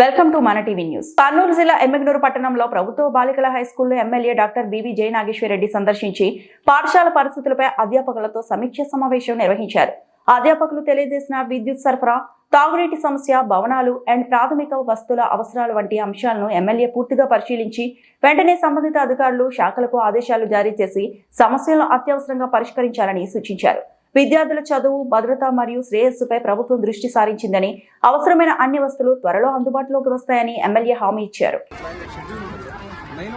Welcome to Mana TV news. Kurnool జిల్లా ఎమ్మెగనూరు పట్టణంలో ప్రభుత్వ బాలికల హై స్కూల్లో ఎమ్మెల్యే డాక్టర్ బివి జయనాగేశ్వరరెడ్డి సందర్శించి పాఠశాల పరిస్థితులపై అధ్యాపకులతో సమీక్ష సమావేశం నిర్వహించారు. అధ్యాపకులు తెలియజేసిన విద్యుత్ సరఫరా తాగునీటి సమస్య భవనాలు అండ్ ప్రాథమిక వస్తువుల అవసరాలు వంటి అంశాలను ఎమ్మెల్యే పూర్తిగా పరిశీలించి వెంటనే సంబంధిత అధికారులు శాఖలకు ఆదేశాలు జారీ చేసి సమస్యలను అత్యవసరంగా పరిష్కరించాలని సూచించారు. విద్యార్థుల చదువు భద్రత మరియు శ్రేయస్సుపై ప్రభుత్వం దృష్టి సారించిందని అవసరమైన అన్ని వస్తువులు త్వరలో అందుబాటులోకి వస్తాయని ఎమ్మెల్యే హామీ ఇచ్చారు నైన్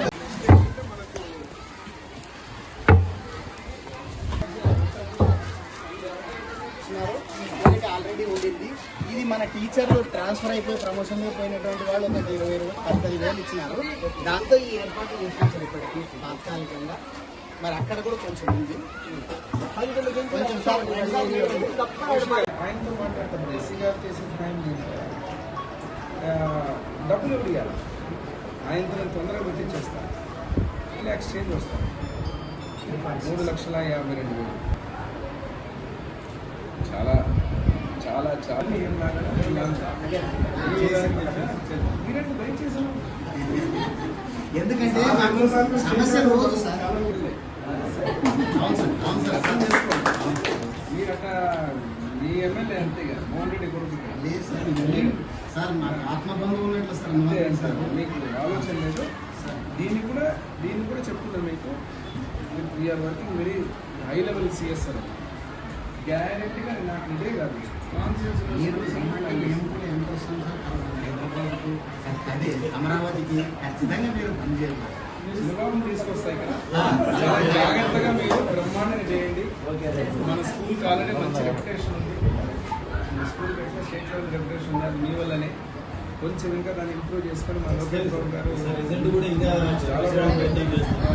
ఓ అనేది ఉండింది. ఇది మన టీచర్లు ట్రాన్స్ఫర్ అయిపోయి ప్రమోషన్ పోయినటువంటి వాళ్ళు ఒక ఇరవై వేలు పద్దెనిమిది వేలు ఇచ్చినారు. దాంతో ఈ ఏర్పాటు చేసినారు ఇప్పటికి తాత్కాలికంగా. మరి అక్కడ కూడా కొంచెం ఉంది. కొంచెం సార్ చేసిన టైం డబ్బులు ఇవ్వాలి ఆయనతో నేను తొందరగా పెట్టించేస్తాను ఇలా ఎక్స్చేంజ్ వస్తాను మూడు లక్షల యాభై రెండు వేలు చాలా చాలా చాలా ఎందుకంటే సమస్య రోజు సార్. సార్ సార్ చేసుకోండి. మీరట మీ ఎమ్మెల్యే అంతే కదా మోహన్ రెడ్డి కొడుకు. లేదు సార్ సార్ మాకు ఆత్మబంధం ఉన్నట్లు సార్ అంతే సార్. సార్ మీకు ఆలోచన లేదు. దీన్ని కూడా దీన్ని కూడా చెప్తున్నాను మీకు. We're working very high level CSR గ్యారెంటీగా నాకు ఇదే కాదు. మీరు కాన్ఫిడెన్స్ మేము కూడా ఎంత వస్తాం సార్? హైదరాబాద్కు అదే అమరావతికి ఖచ్చితంగా మీరు పనిచేయాలి తీసుకొస్తాయి కదా? జాగ్రత్తగా మీరు బ్రహ్మాండంగా చేయండి. మన స్కూల్కి ఆల్రెడీ మంచి రెప్యుటేషన్ ఉంది. మన స్కూల్కి ఎట్లా స్టేట్ లెవెల్ రెప్యుటేషన్ ఉంది అది మీ వల్లనే. కొంచెం ఇంకా దాన్ని ఇంప్రూవ్ చేసుకొని మన లోకేష్ బాబు గారు రిజల్ట్ కూడా ఇంకా చాలా.